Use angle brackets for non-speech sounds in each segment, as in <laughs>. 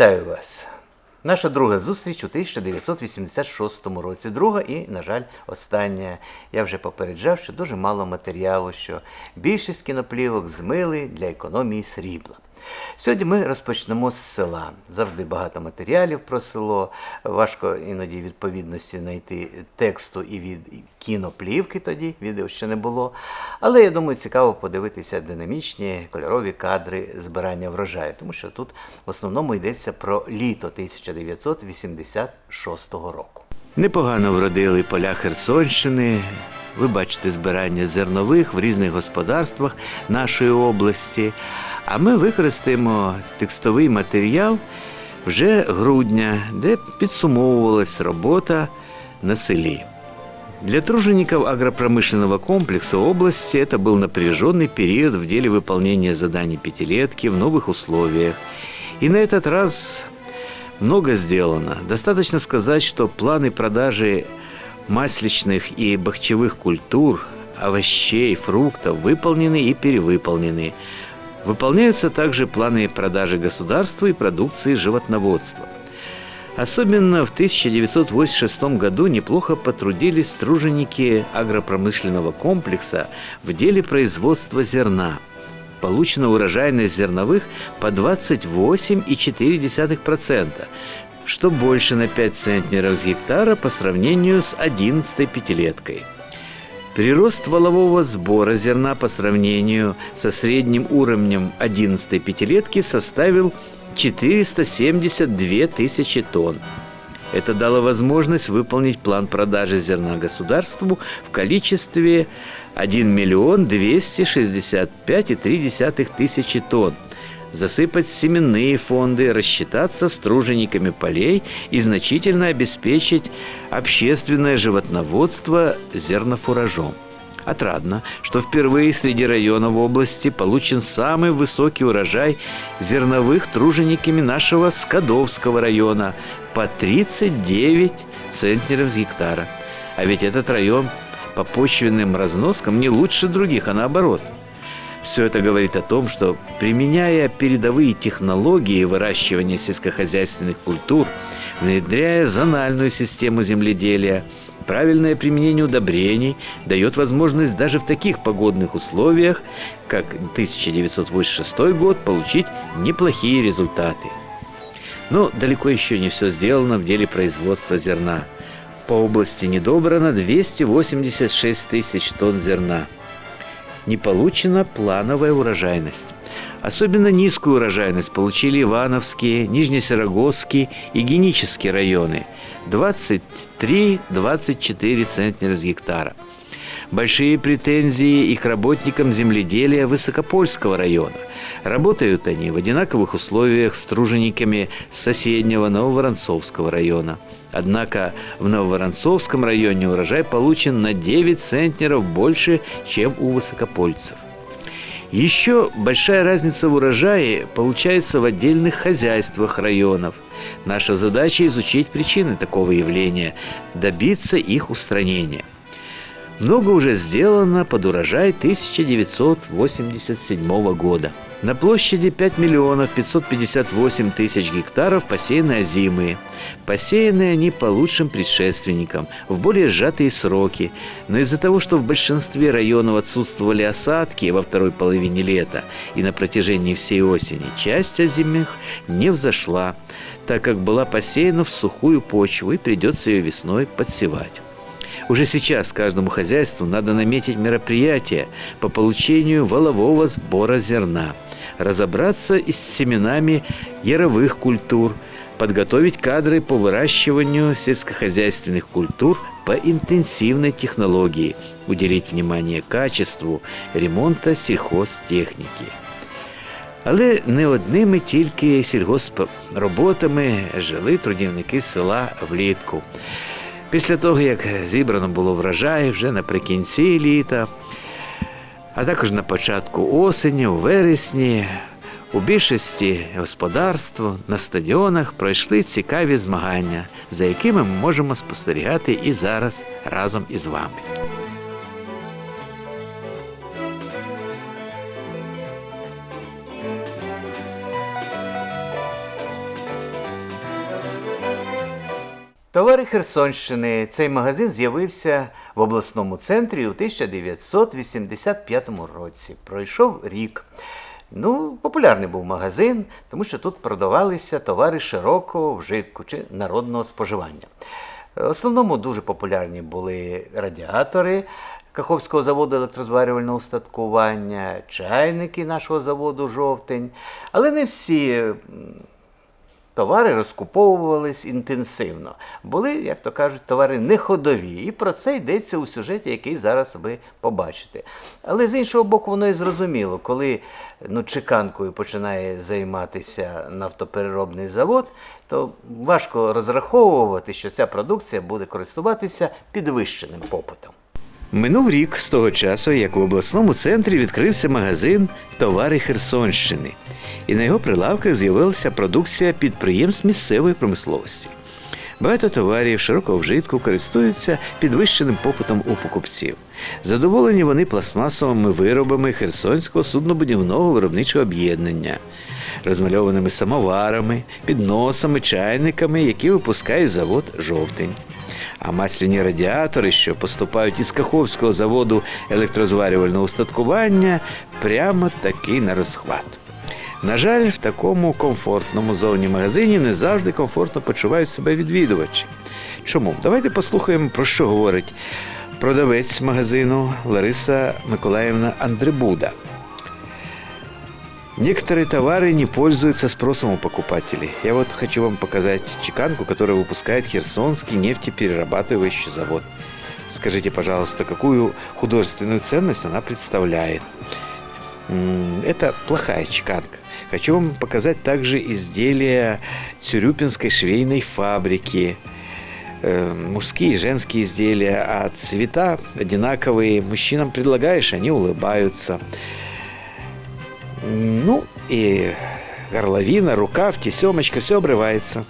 Вітаю вас! Наша друга зустріч у 1986 році. Друга і, на жаль, остання. Я вже попереджав, що дуже мало матеріалу, що більшість кіноплівок змили для економії срібла. Сьогодні ми розпочнемо з села. Завжди багато матеріалів про село. Важко іноді відповідності знайти тексту і від кіноплівки тоді, відео ще не було. Але я думаю, цікаво подивитися динамічні кольорові кадри збирання врожаю, тому що тут в основному йдеться про літо 1986 року. Непогано вродили поля Херсонщини. Ви бачите збирання зернових в різних господарствах нашої області. А ми використаємо текстовий матеріал вже грудня, де підсумовувалась робота на селі. Для тружеников агропромышленного комплекса области это был напряженный период в деле выполнения заданий пятилетки в новых условиях. И на этот раз много сделано. Достаточно сказать, что планы продажи масличных и бахчевых культур, овощей, фруктов выполнены и перевыполнены. Выполняются также планы продажи государству и продукции животноводства. Особенно в 1986 году неплохо потрудились труженики агропромышленного комплекса в деле производства зерна. Получена урожайность зерновых по 28,4%, что больше на 5 центнеров с гектара по сравнению с 11 пятилеткой. Прирост валового сбора зерна по сравнению со средним уровнем 11 пятилетки составил 472 тысячи тонн. Это дало возможность выполнить план продажи зерна государству в количестве 1 миллион 265,3 тысячи тонн, засыпать семенные фонды, рассчитаться с тружениками полей и значительно обеспечить общественное животноводство зернофуражом. Отрадно, что впервые среди районов области получен самый высокий урожай зерновых тружениками нашего Скадовского района по 39 центнеров с гектара. А ведь этот район по почвенным разноскам не лучше других, а наоборот – все это говорит о том, что применяя передовые технологии выращивания сельскохозяйственных культур, внедряя зональную систему земледелия, правильное применение удобрений дает возможность даже в таких погодных условиях, как 1986 год, получить неплохие результаты. Но далеко еще не все сделано в деле производства зерна. По области недобрано 286 тысяч тонн зерна – не получена плановая урожайность. Особенно низкую урожайность получили Ивановские, Нижнесерогосские и Генические районы – 23-24 центнера с гектара. Большие претензии и к работникам земледелия Высокопольского района. Работают они в одинаковых условиях с тружениками соседнего Нововоронцовского района – Однако в Нововоронцовском районе урожай получен на 9 центнеров больше, чем у высокопольцев. Еще большая разница в урожае получается в отдельных хозяйствах районов. Наша задача изучить причины такого явления, добиться их устранения. Много уже сделано под урожай 1987 года – на площади 5 миллионов 558 тысяч гектаров посеяны озимые. Посеяны они по лучшим предшественникам, в более сжатые сроки. Но из-за того, что в большинстве районов отсутствовали осадки во второй половине лета и на протяжении всей осени, часть озимых не взошла, так как была посеяна в сухую почву и придется ее весной подсевать. Уже сейчас каждому хозяйству надо наметить мероприятие по получению волового сбора зерна – разобраться и с семенами яровых культур, подготовить кадры по выращиванию сельскохозяйственных культур по интенсивной технологии, уделить внимание качеству ремонта сільхозтехніки. Але не одними тільки сільгоспроботами жили трудівники села влітку. Після того, як зібрано було врожай вже наприкінці літа, а також на початку осені, у вересні. У більшості господарств на стадіонах пройшли цікаві змагання, за якими ми можемо спостерігати і зараз разом із вами. Товари Херсонщини цей магазин з'явився в обласному центрі у 1985 році. Пройшов рік. Ну, популярний був магазин, тому що тут продавалися товари широкого вжитку чи народного споживання. В основному дуже популярні були радіатори Каховського заводу електрозварювального устаткування, чайники нашого заводу жовтень. Але не всі товари розкуповувались інтенсивно. Були, як то кажуть, товари неходові. І про це йдеться у сюжеті, який зараз ви побачите. Але з іншого боку, воно і зрозуміло, коли ну, чеканкою починає займатися нафтопереробний завод, то важко розраховувати, що ця продукція буде користуватися підвищеним попитом. Минув рік з того часу, як у обласному центрі відкрився магазин Товари Херсонщини, і на його прилавках з'явилася продукція підприємств місцевої промисловості. Багато товарів широкого вжитку користуються підвищеним попитом у покупців. Задоволені вони пластмасовими виробами Херсонського суднобудівного виробничого об'єднання, розмальованими самоварами, підносами, чайниками, які випускає завод жовтень. А масляні радіатори, що поступають із Каховського заводу електрозварювального устаткування, прямо таки на розхват. На жаль, в такому комфортному зовні магазині не завжди комфортно почувають себе відвідувачі. Чому? Давайте послухаємо, про що говорить продавець магазину Лариса Миколаївна Андребуда. Некоторые товары не пользуются спросом у покупателей. Я вот хочу вам показать чеканку, которую выпускает Херсонский нефтеперерабатывающий завод. Скажите, пожалуйста, какую художественную ценность она представляет? Это плохая чеканка. Хочу вам показать также изделия Цюрюпинской швейной фабрики. Э, Мужские и женские изделия, а цвета одинаковые. Мужчинам предлагаешь, они улыбаются. Ну и горловина, рукав, тесемочка, все обрывается.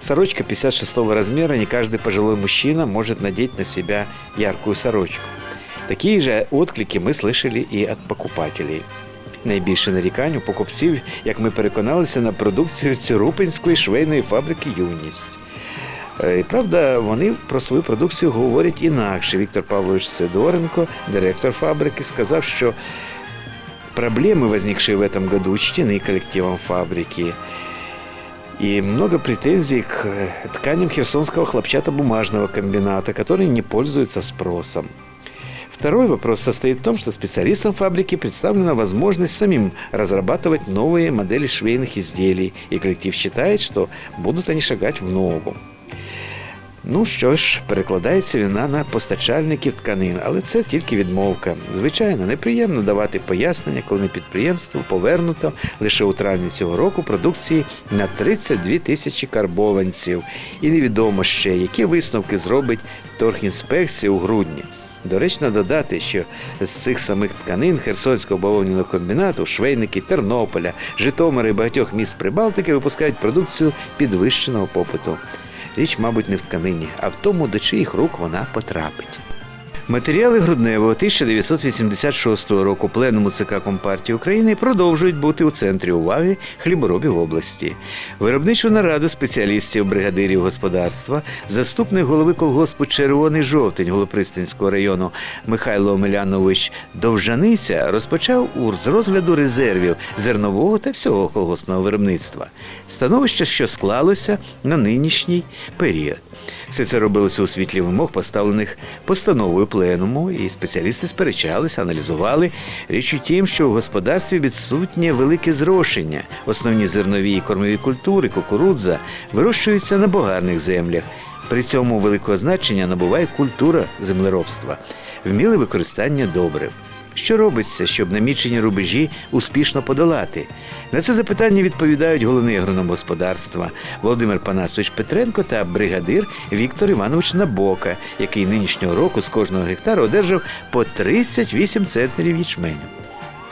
Сорочка 56 размера, не каждый пожилой мужчина может надеть на себя яркую сорочку. Такие же отклики ми слышали і від покупателей. Найбільше нарікань у покупців, як ми переконалися, на продукцію Цюрупинської швейної фабрики Юність. Е, і, Правда, вони про свою продукцію говорять інакше. Віктор Павлович Сидоренко, директор фабрики, сказав, що проблемы, возникшие в этом году, учтены коллективом фабрики. И много претензий к э, тканям Херсонского хлопчатобумажного комбината, которые не пользуются спросом. Второй вопрос состоит в том, что специалистам фабрики представлена возможность самим разрабатывать новые модели швейных изделий, и коллектив считает, что будут они шагать в ногу. Ну що ж, перекладається вина на постачальників тканин, але це тільки відмовка. Звичайно, неприємно давати пояснення, коли на підприємство повернуто лише у травні цього року продукції на 32 тисячі карбованців. І невідомо ще, які висновки зробить торгінспекція у грудні. Доречно додати, що з цих самих тканин Херсонського бавовняного комбінату швейники Тернополя, Житомира і багатьох міст Прибалтики випускають продукцію підвищеного попиту. Річ, мабуть, не в тканині, а в тому, до чиїх рук вона потрапить. Матеріали грудневого 1986 року пленуму ЦК Компартії України продовжують бути у центрі уваги хліборобів області. Виробничу нараду спеціалістів бригадирів господарства, заступник голови колгоспу Червоний жовтень Голопристанського району Михайло Омелянович Довжаниця розпочав з розгляду резервів зернового та всього колгоспного виробництва. Становище, що склалося на нинішній період. Все це робилося у світлі вимог, поставлених постановою пленуму, і спеціалісти сперечалися, аналізували. Річ у тім, що в господарстві відсутнє велике зрошення. Основні зернові і кормові культури, кукурудза вирощуються на богарних землях. При цьому великого значення набуває культура землеробства, вміле використання добрив. Що робиться, щоб намічені рубежі успішно подолати? На це запитання відповідають головний агроном господарства Володимир Панасович Петренко та бригадир Віктор Іванович Набока, який нинішнього року з кожного гектара одержав по 38 центнерів ячменю.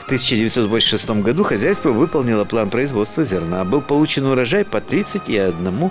В 1986 году хозяйство выполнило план производства зерна. Был получен урожай по 31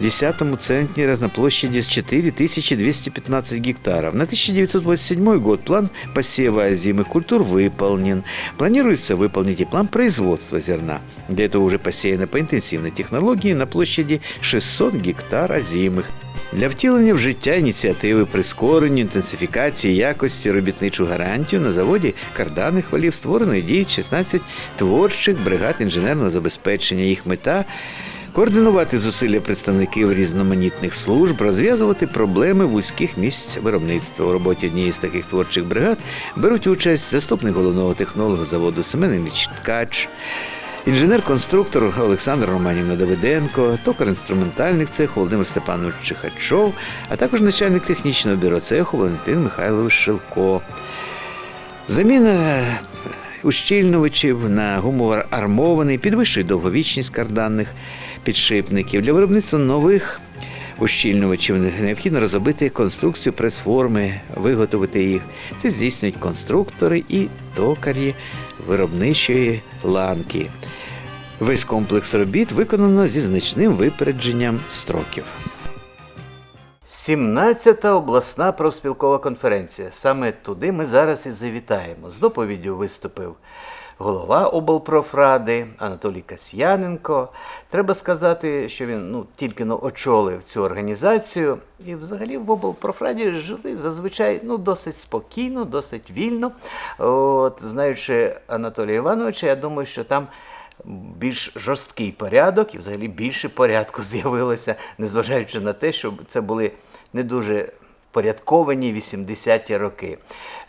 десятому центнера на площади с 4215 гектаров. На 1987 год план посева озимых культур выполнен. Планируется выполнить и план производства зерна. Для этого уже посеяно по интенсивной технологии на площади 600 гектар озимых. Для втілення в життя ініціативи прискоренню інтенсифікації якості робітничу гарантію на заводі карданих валів створено і діють 16 творчих бригад інженерного забезпечення. Їх мета координувати зусилля представників різноманітних служб, розв'язувати проблеми вузьких місць виробництва. У роботі однієї з таких творчих бригад беруть участь заступник головного технолога заводу Семен Ілліч Ткач, Інженер-конструктор Олександр Романівна Давиденко, токар інструментальних цеху Володимир Степанович Чихачов, а також начальник технічного бюро цеху Валентин Михайлович Шилко. Заміна ущільнювачів на гумово-армований підвищує довговічність карданних підшипників. Для виробництва нових ущільнювачів необхідно розробити конструкцію прес-форми, виготовити їх. Це здійснюють конструктори і токарі виробничої ланки. Весь комплекс робіт виконано зі значним випередженням строків. 17-та обласна профспілкова конференція. Саме туди ми зараз і завітаємо. З доповіддю виступив голова облпрофради Анатолій Касьяненко. Треба сказати, що він ну, тільки но очолив цю організацію. І взагалі в облпрофраді жили зазвичай ну, досить спокійно, досить вільно. От, знаючи Анатолія Івановича, я думаю, що там більш жорсткий порядок і взагалі більше порядку <laughs> з'явилося, незважаючи на те, що це були не дуже порядковані 80-ті роки.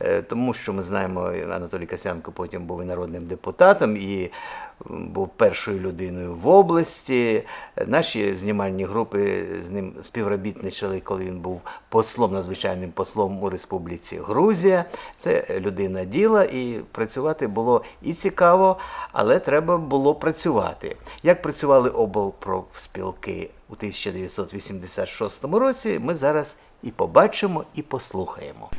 Е, Тому що ми знаємо, Анатолій Касянко потім був і народним депутатом і був першою людиною в області. Наші знімальні групи з ним співробітничали, коли він був послом, надзвичайним послом у Республіці Грузія. Це людина діла, і працювати було і цікаво, але треба було працювати. Як працювали облпрофспілки у 1986 році, ми зараз і побачимо, і послухаємо.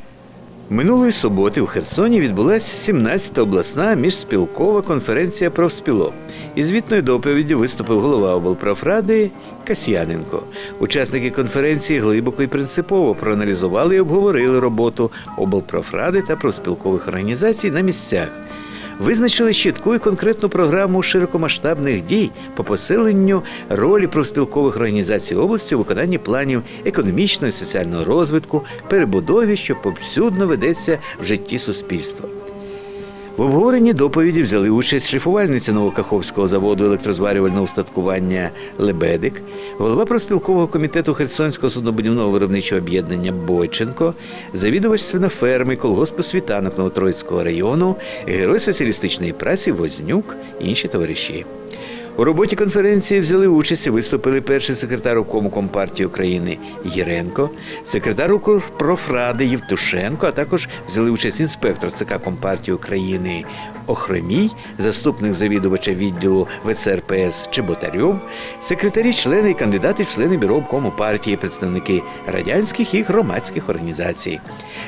Минулої суботи у Херсоні відбулася 17-та обласна міжспілкова конференція профспілок. Із звітною доповіддю виступив голова облпрофради Касьяненко. Учасники конференції глибоко і принципово проаналізували і обговорили роботу облпрофради та профспілкових організацій на місцях. Визначили чітку і конкретну програму широкомасштабних дій по посиленню ролі профспілкових організацій області у виконанні планів економічного і соціального розвитку, перебудові, що повсюдно ведеться в житті суспільства. В обговоренні доповіді взяли участь шліфувальниця Новокаховського заводу електрозварювального устаткування Лебедик, голова профспілкового комітету Херсонського суднобудівного виробничого об'єднання Бойченко, завідувач свиноферми колгоспу світанок Новотроїцького району, герой соціалістичної праці Вознюк, інші товариші. У роботі конференції взяли участь і виступили перший секретар обкому Компартії України Єренко, секретар Укрпрофради Євтушенко, а також взяли участь інспектор ЦК Компартії України Охромій, заступник завідувача відділу ВЦРПС Чеботарьов, секретарі, члени і кандидати в члени бюро обкому партії, представники радянських і громадських організацій.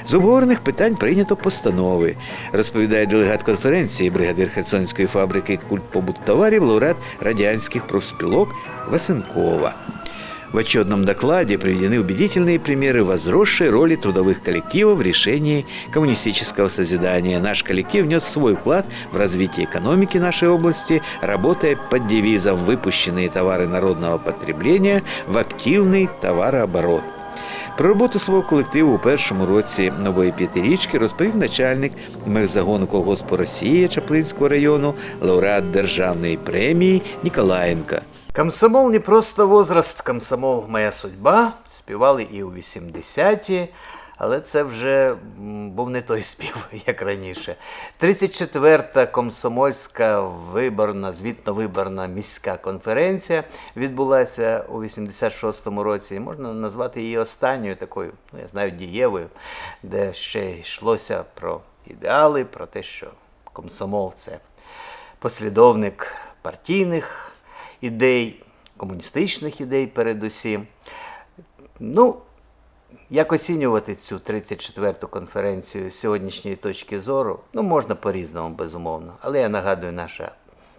З обговорених питань прийнято постанови, розповідає делегат конференції, бригадир Херсонської фабрики культпобуттоварів, лауреат радянских профспилок Васенкова. В отчетном докладе приведены убедительные примеры возросшей роли трудовых коллективов в решении коммунистического созидания. Наш коллектив внес свой вклад в развитие экономики нашей области, работая под девизом «Выпущенные товары народного потребления в активный товарооборот». Про роботу свого колективу у першому році нової п'ятирічки розповів начальник мехзагону колгоспу Росія Чаплинського району, лауреат державної премії Ніколаєнка. Комсомол не просто возраст, комсомол моя судьба. Співали і у 80-ті, але це вже був не той <laughs> спів, як раніше. 34-та комсомольська виборна, звітно-виборна міська конференція відбулася у 86-му році. І можна назвати її останньою такою, ну я знаю, дієвою, де ще йшлося про ідеали, про те, що комсомол це послідовник партійних ідей, комуністичних ідей передусім. Ну, як оцінювати цю 34-ту конференцію з сьогоднішньої точки зору? Ну, можна по-різному, безумовно. Але я нагадую, наша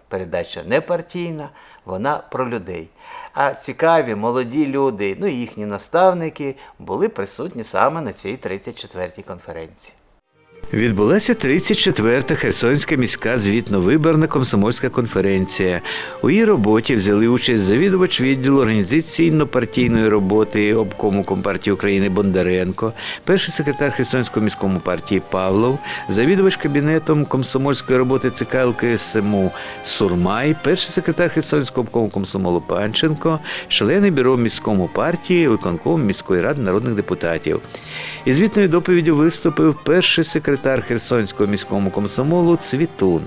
передача не партійна, вона про людей. А цікаві молоді люди, ну і їхні наставники були присутні саме на цій 34-й конференції. Відбулася 34-та Херсонська міська звітно-виборна комсомольська конференція. У її роботі взяли участь завідувач відділу організаційно-партійної роботи обкому Компартії України Бондаренко, перший секретар Херсонської міському партії Павлов, завідувач кабінетом комсомольської роботи ЦК ЛКСМУ Сурмай, перший секретар Херсонського обкому комсомолу Панченко, члени бюро міському партії, виконком міської ради народних депутатів. Із звітною доповіддю виступив перший секретар Херсонського міському комсомолу Цвітун.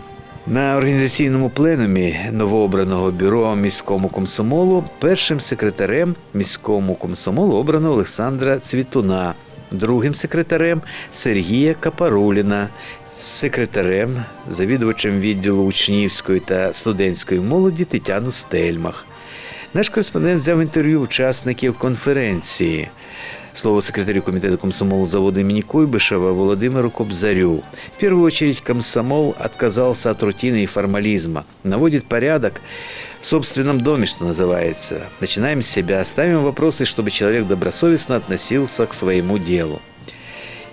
На організаційному пленумі новообраного бюро міському комсомолу першим секретарем міському комсомолу обрано Олександра Цвітуна, другим секретарем Сергія Капаруліна, секретарем, завідувачем відділу учнівської та студентської молоді Тетяну Стельмах. Наш кореспондент взяв інтерв'ю учасників конференції. Слово секретарю комитета комсомола завода имени Куйбышева Владимиру Кобзарю. В первую очередь комсомол отказался от рутины и формализма, наводит порядок в собственном доме, что называется. Начинаем с себя, ставим вопросы, чтобы человек добросовестно относился к своему делу.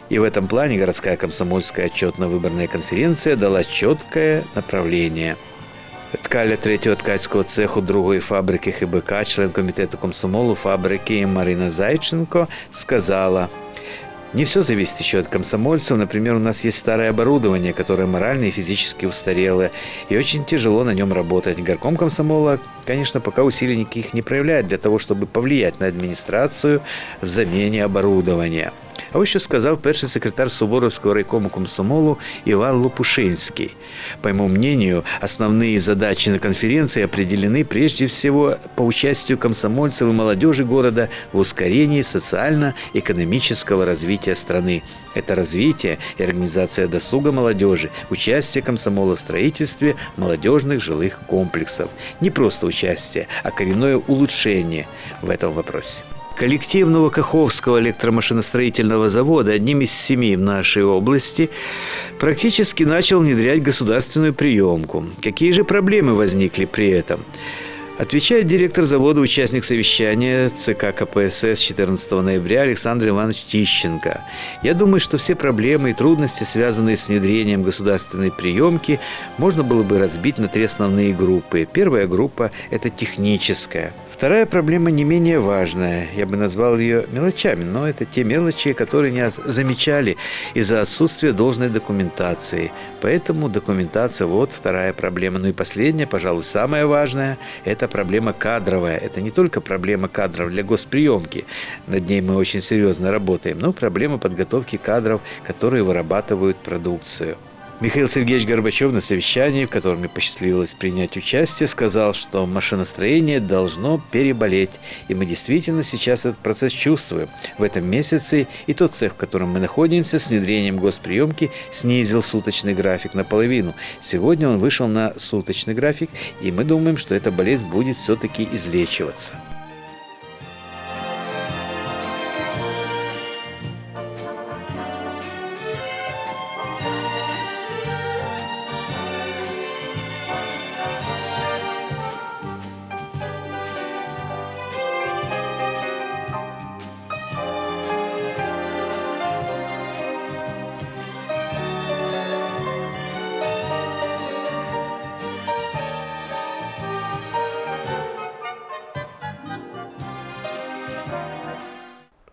И в этом плане городская комсомольская отчетно-выборная конференция дала четкое направление – Ткаля третього ткацького цеху другої фабрики ХБК, член комітету комсомолу фабрики Марина Зайченко, сказала, не все зависит еще от комсомольцев. Например, у нас есть старое оборудование, которое морально и физически устарело, и очень тяжело на нем работать. Горком комсомола, конечно, пока усилий никаких не проявляет для того, чтобы повлиять на администрацию в замене оборудования. А ось що сказав перший секретар Суворовского райкома комсомолу Иван Лопушинский. По моему мнению, основные задачи на конференции определены прежде всего по участию комсомольцев и молодежи города в ускорении социально-экономического развития страны. Это развитие и организация досуга молодежи, участие комсомола в строительстве молодежных жилых комплексов. Не просто участие, а коренное улучшение в этом вопросе. Коллектив Новокаховского электромашиностроительного завода, одним из семи в нашей области, практически начал внедрять государственную приемку. Какие же проблемы возникли при этом? Отвечает директор завода, участник совещания ЦК КПСС 14 ноября Александр Иванович Тищенко. Я думаю, что все проблемы и трудности, связанные с внедрением государственной приемки, можно было бы разбить на три основные группы. Первая группа – это техническая – Вторая проблема не менее важная. Я бы назвал ее мелочами, но это те мелочи, которые не замечали из-за отсутствия должной документации. Поэтому документация – вот вторая проблема. Ну и последняя, пожалуй, самая важная – это проблема кадровая. Это не только проблема кадров для госприемки, над ней мы очень серьезно работаем, но проблема подготовки кадров, которые вырабатывают продукцию. Михаил Сергеевич Горбачев на совещании, в котором мне посчастливилось принять участие, сказал, что машиностроение должно переболеть. И мы действительно сейчас этот процесс чувствуем. В этом месяце и тот цех, в котором мы находимся, с внедрением госприемки снизил суточный график наполовину. Сегодня он вышел на суточный график, и мы думаем, что эта болезнь будет все-таки излечиваться.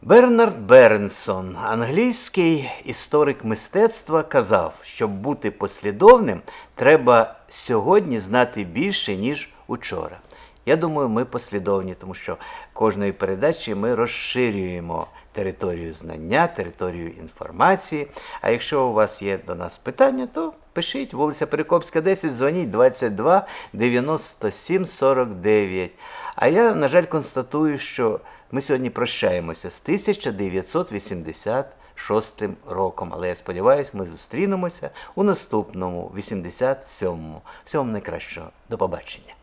Бернард Бернсон, англійський історик мистецтва, казав, щоб бути послідовним, треба сьогодні знати більше, ніж учора. Я думаю, ми послідовні, тому що кожної передачі ми розширюємо територію знання, територію інформації. А якщо у вас є до нас питання, то пишіть вулиця Перекопська, 10, дзвоніть 22 97 49. А я, на жаль, констатую, що ми сьогодні прощаємося з 1986 роком. Але я сподіваюся, ми зустрінемося у наступному 87-му. Всього вам найкращого. До побачення.